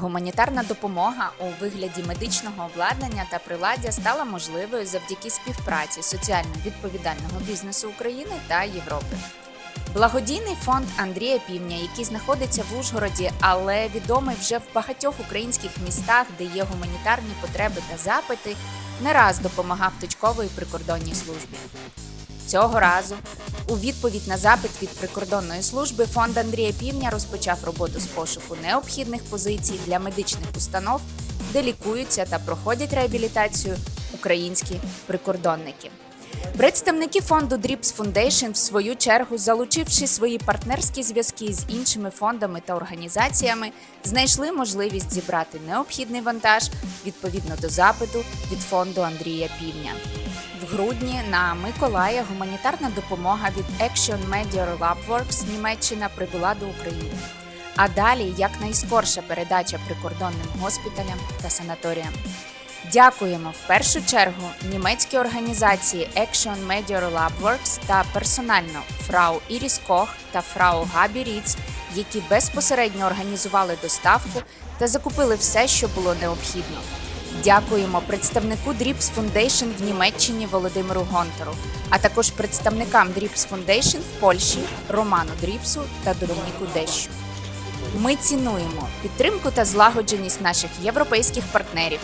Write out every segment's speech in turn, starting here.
Гуманітарна допомога у вигляді медичного обладнання та приладдя стала можливою завдяки співпраці соціально відповідального бізнесу України та Європи. Благодійний фонд Андрія Півня, який знаходиться в Ужгороді, але відомий вже в багатьох українських містах, де є гуманітарні потреби та запити, не раз допомагав точкової прикордонній службі. Цього разу, у відповідь на запит від прикордонної служби, фонд Андрія Півня розпочав роботу з пошуку необхідних позицій для медичних установ, де лікуються та проходять реабілітацію українські прикордонники. Представники фонду DRIPS Foundation, в свою чергу, залучивши свої партнерські зв'язки з іншими фондами та організаціями, знайшли можливість зібрати необхідний вантаж відповідно до запиту від фонду Андрія Півня. В грудні на Миколая гуманітарна допомога від Action Media Labworks Німеччина прибула до України. А далі якнайскорша передача прикордонним госпіталям та санаторіям. Дякуємо в першу чергу німецькій організації Action Media Labworks та персонально фрау Іріс Кох та фрау Габі Ріц, які безпосередньо організували доставку та закупили все, що було необхідно. Дякуємо представнику DRIPS Foundation в Німеччині Володимиру Гонтару, а також представникам DRIPS Foundation в Польщі Роману Дріпсу та Домініку Дещу. Ми цінуємо підтримку та злагодженість наших європейських партнерів,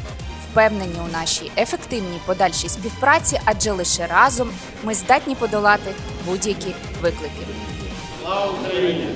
впевнені у нашій ефективній подальшій співпраці, адже лише разом ми здатні подолати будь-які виклики. Слава Україні!